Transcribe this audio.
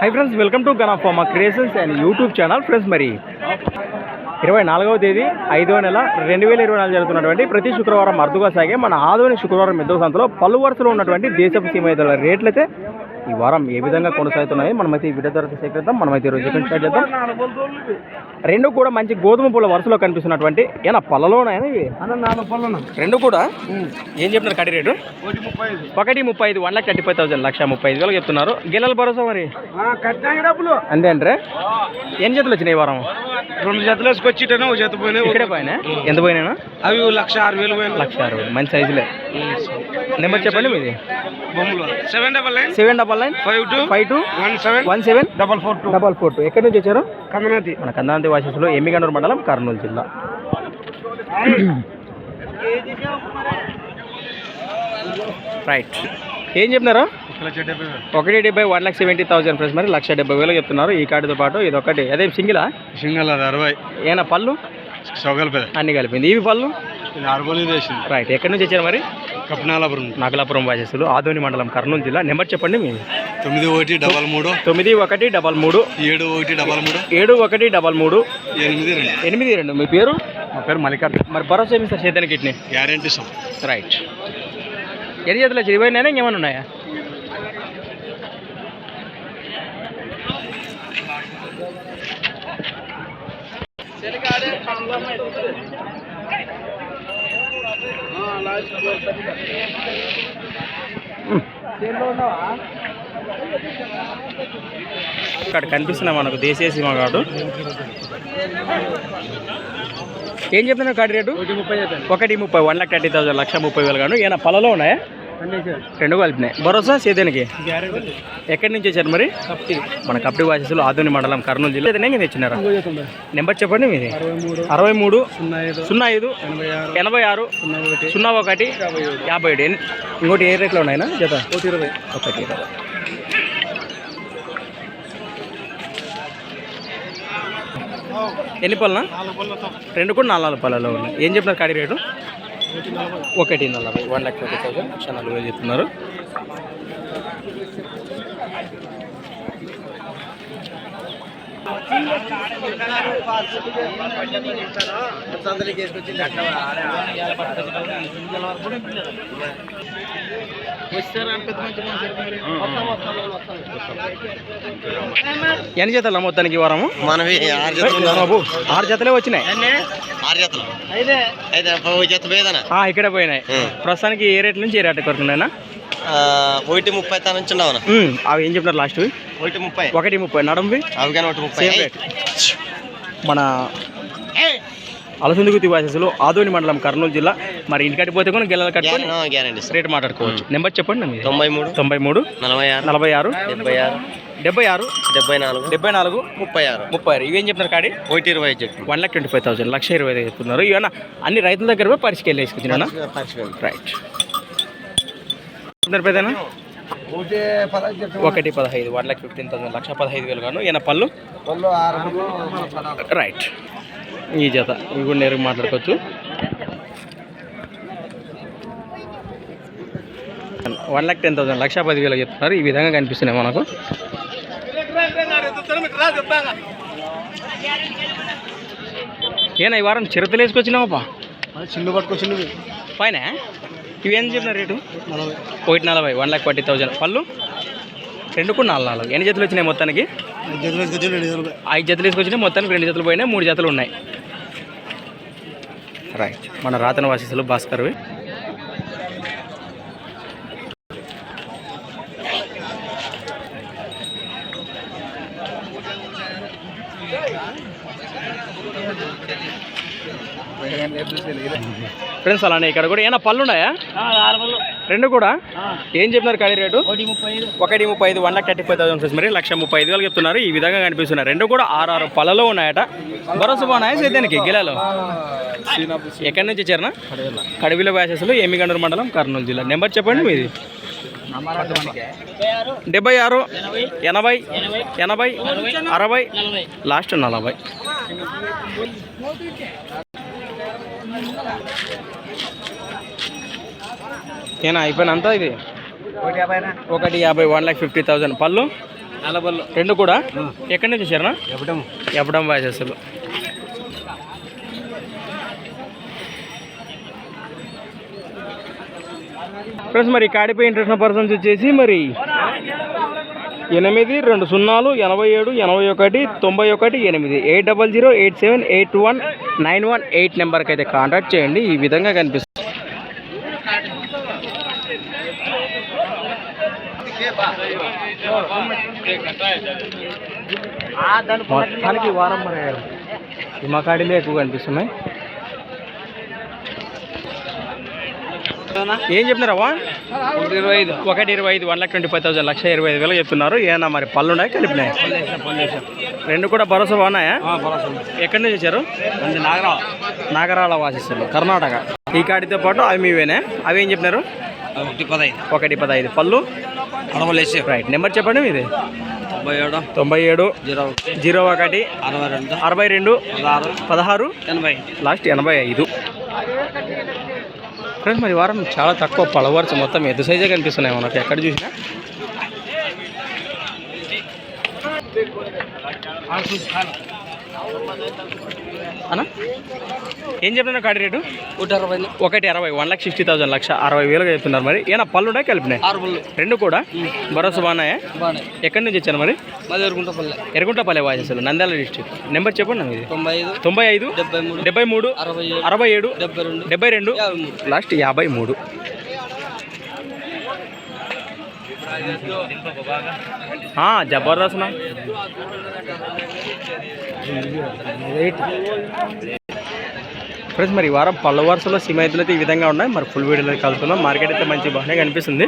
Hi friends welcome to gun of మా creations and YouTube channel friends మరి ఇరవై నాలుగవ తేదీ ఐదవ నెల రెండు వేల ఇరవై నాలుగు జరుగుతున్నటువంటి ప్రతి శుక్రవారం అర్థగా సాగే మన ఆదోని శుక్రవారం మెద్దవ సంతలో పలు వరుసలో ఉన్నటువంటి దేశపు సీమ రేట్లు అయితే ఈ వారం ఏ విధంగా కొనసాగుతున్నాయి మనమైతే ఈ వీడియో ద్వారా సేకరిద్దాం. మనమైతే ఈరోజు చికెన్ స్టార్ట్ చేద్దాం. రెండు కూడా మంచి గోధుమ పూల వరుసలో కనిపిస్తున్నటువంటి ఏనా పళ్ళలో ఇవి? రెండు కూడా? ఏం చెప్తున్నారు కడి రేటు? ఒకటి ముప్పై ఐదు one lakh thirty five thousand లక్ష ముప్పై ఐదు వేలకు చెప్తున్నారు. గిల్లల భరోసా మరి? అంతే అంటే ఎన్ని జతలు వచ్చినాయి ఈ వారం? రెండు జతలు ఒక జత పోయినాయి. ఇక్కడే పోయినా? ఎంత పోయినా అవి లక్ష ఆరు వేలు లక్ష అరవై మంచి సైజులే. నెంబర్ చెప్పండి మీది. Seven double seven double nine five two five two one seven one seven double four two double four two ఎక్కడి నుంచి వచ్చారు? కమనాథి మన వాసస్సులో ఎమ్మిగనూరు మండలం కర్నూలు జిల్లా. రైట్ ఏం చెప్పినారు? ఒకటి డెబ్బై one lakh seventy thousand friends మరి లక్ష డెబ్బై వేలు చెప్తున్నారు. ఈ కార్డుతో పాటు ఇది ఒకటి అదే సింగిలా? సింగల్ అది అరవై. ఏనా పళ్ళు? అన్ని కలిపింది. ఇవి పళ్ళు? రైట్ ఎక్కడి నుంచి వచ్చారు మరి? కప్నాలాపురం నాగలాపురం వాసస్సులు ఆదోని మండలం కర్నూలు జిల్లా. నెంబర్ చెప్పండి మీ. తొమ్మిది ఒకటి డబల్ మూడు. తొమ్మిది ఒకటి డబల్ మూడు. ఏడు ఒకటి డబల్ మూడు. ఏడు ఒకటి డబల్ మూడు. ఎనిమిది రెండు. ఎనిమిది రెండు. మీ పేరు? మా పేరు మల్లికార్జున. మరి భరోసా ఏమి సార్ చేతానికి కిడ్నీ గ్యారంటీ సార్. రైట్ ఎన్ని చేతులు వచ్చి ఇరవై నేనే ఇంకేమైనా ఉన్నాయా? ఇక్కడ కనిపిస్తున్నా మనకు దేశీయ సీమ కాదు. ఏం చెప్తున్నారు కార్డు రేటు? ఒకటి ముప్పై వన్ లాక్ థర్టీ థౌసండ్ లక్ష ముప్పై వేలు గాను ఏమైనా పొలలో ఉన్నాయా? రెండు కలిపినాయి. భరోసా సేదేనికి ఎక్కడి నుంచి వచ్చారు మరి? మన కప్పటి వాసస్సులు ఆధుని మండలం కర్నూలు జిల్లా. ఏదైనా తెచ్చినారా? నెంబర్ చెప్పండి మీది. అరవై మూడు సున్నా ఐదు ఎనభై ఆరు సున్నా ఒకటి యాభై ఏడు. ఇంకోటి ఏ రేట్లో ఉన్నాయినా జత. ఒకటి ఇరవై. ఎన్ని పళ్ళనా రెండు కూడా నాలుగు పళ్ళలో ఉన్నాయి. ఏం చెప్తున్నారు కాడి రేటు? ఒకటి నలభై వన్ ల్యాక్ ట్వంటీ థౌసండ్ లక్ష నలభై చెప్తున్నారు ఎన్ని జతలు మొత్తానికి వారము? మనవి ఆరు జతలు బాబు ఆరు జతలే వచ్చినాయి. ఆరు జతలు. అయితే జత పోయేదనా ఆ, ఇక్కడే పోయినాయి. ప్రస్తుతానికి ఏ రేట్ నుంచి ఏ రేట్ కొడుతున్నాయినా ఒకటి ముప్పై తా నుంచి ఉన్నావు అవి ఏం చెప్తున్నారు లాస్ట్ ఒకటి ముప్పై. ఒకటి ముప్పై. నడంవి అవి కానీ ఒకటి ముప్పై. మన అలసందుగుతి వాసస్సులు ఆదోని మండలం కర్నూలు జిల్లా మరి ఇంటికాడికి పోతే కూడా గెలలు కట్టుకొని గ్యారంటీ రేట్ మాట్లాడుకోవచ్చు. నెంబర్ చెప్పండి తొంభై మూడు. తొంభై మూడు. నలభై ఆరు. నలభై ఆరు. డెబ్బై ఆరు. డెబ్బై ఆరు. డెబ్బై నాలుగు. డెబ్బై నాలుగు. ముప్పై ఆరు. ముప్పై ఆరు. ఇవేం చెప్తున్నారు కాడి? ఒకటి ఇరవై చెప్పి one lakh twenty five thousand. లక్ష ఇరవై ఐదు చెప్తున్నారు. ఇవన్న అన్ని రైతుల దగ్గర పోయి పరిస్థితి వెళ్ళి వేసుకొచ్చినా రైట్ పెద్దనా ఒకటి పదహైదు వన్ లాక్ ఫిఫ్టీన్ థౌసండ్ లక్ష పదహైదు వేలు గాను. ఈయన పళ్ళు? రైట్. ఈ జత ఇవి కూడా నేరుగా మాట్లాడుకోవచ్చు. వన్ లాక్ టెన్ థౌసండ్ లక్ష పది వేలు చెప్తున్నారు. ఈ విధంగా కనిపిస్తున్నాయి మనకు. ఏనా ఈ వారం చిరతలు వేసుకొచ్చినామప్పా చిన్న పట్టుకొచ్చింది పైన? ఇవి ఏం చెప్పిన రేటు? ఒకటి నలభై వన్ ల్యాక్ ఫార్టీ థౌసండ్ పళ్ళు? రెండు కూడా నాలుగు నాలుగు. ఎన్ని జతలు వచ్చినాయి మొత్తానికి? ఐదు జతలు తీసుకొచ్చినాయి మొత్తానికి రెండు జతలు పోయినాయి మూడు జతలు ఉన్నాయి. రైట్ మన రాతన వాసిస్తులు భాస్కర్వి ఫ్రెండ్స్ అలానే ఇక్కడ కూడా ఏమైనా పళ్ళు ఉన్నాయా రెండు కూడా? ఏం చెప్తున్నారు ఖాళీ రేటు? ఒకటి ముప్పై ఐదు. One lakh thirty five thousand friends. మరి లక్ష ముప్పై ఐదు వేలు చెప్తున్నారు. ఈ విధంగా కనిపిస్తున్నాయి. రెండు కూడా ఆరు ఆరు పళ్ళలో ఉన్నాయట. భరోసా బాగున్నాయా సేద్యానికి గిలాలో? ఎక్కడి నుంచి వచ్చారనా కడివిల వ్యాసెస్లో ఎమ్మిగండూరు మండలం కర్నూలు జిల్లా. నెంబర్ చెప్పండి మీది. డెబ్బై ఆరు ఎనభై. ఎనభై అరవై. లాస్ట్ నలభై. ఏనా అయిపోయినంత ఇది? ఒకటి యాభై వన్ లాక్ ఫిఫ్టీ థౌసండ్. పళ్ళు? నలబల్లు రెండు కూడా? ఎక్కడి నుంచి ఎప్పటం ఎప్పడం వాయిసెస్లు ఫ్రెండ్స్ మరి కాడిపై ఇంట్రెస్ట్ పర్సన్స్ వచ్చేసి మరి ఎనిమిది రెండు సున్నాలు ఎనభై ఏడు ఎనభై ఒకటి తొంభై ఒకటి ఎనిమిది. Eight double zero eight seven eight one nine one eight నెంబర్కి అయితే కాంటాక్ట్ చేయండి. ఈ విధంగా కనిపిస్తుంది. మొత్తానికి వారం మరి హిమకాడిలే ఎక్కువ కనిపిస్తున్నాయి. ఏం చెప్పినారవ్వా ఇరవై ఐదు. ఒకటి ఇరవై ఐదు one lakh twenty five thousand లక్ష ఇరవై ఐదు వేలు చెప్తున్నారు. ఏమన్నా మరి పళ్ళు ఉన్నాయి కలిపినాయి రెండు కూడా భరోసా బాగున్నాయా? ఎక్కడి నుంచి వచ్చారు? మంది నాగరావు. నాగరాల వాసిస్తులు కర్ణాటక. ఈ కాడితో పాటు అవి మీవేనే? అవి ఏం చెప్పినారు? ఒకటి పదహైదు ఒకటి పదహైదు పళ్ళు? అడవలేసి రైట్. నెంబర్ చెప్పండి మీది. తొంభై ఏడు. తొంభై ఏడు. జీరో జీరో ఒకటి. అరవై రెండు. అరవై రెండు. పదహారు. పదహారు. ఎనభై. లాస్ట్ ఎనభై ఐదు. ఫ్రెండ్స్ మరి వారం చాలా తక్కువ పలవర్స్ మొత్తం ఎద్దు సైజే కనిపిస్తున్నాయి మనకి. ఎక్కడ చూసినా? అన్నా? ఏం చెప్తున్నారు కాడి రేటు? నూట అరవై ఒకటి అరవై వన్ లాక్ సిక్స్టీ థౌసండ్ లక్ష అరవై వేలుగా చెప్తున్నారు మరి. ఏనా పళ్ళు ఉన్నాయి కలిపినాయి? ఆరు పళ్ళు. రెండు కూడా? భరోసా బాగున్నాయా? బాగానే ఎక్కడి నుంచి వచ్చారు మరి? మాది ఎరుగుంట పల్లె. ఎరగుంటపల్లె వాయిసెస్లు నంద్యాల డిస్ట్రిక్ట్. నెంబర్ చెప్పండి నాకు తొంభై ఐదు తొంభై ఐదు డెబ్బై మూడు డెబ్బై మూడు అరవై ఏడు డెబ్బై రెండు డెబ్బై రెండు లాస్ట్ యాభై మూడు. हाँ జబర్దస్త్ ना ఫ్రెండ్స్ మరి ఈ వారం పళ్ళ వరుసలో సిమ్ అయితే ఈ విధంగా ఉన్నాయి. మరి ఫుల్ వీడియోలో కలుపుతున్నాం మార్కెట్ అయితే మంచి బాగానే కనిపిస్తుంది.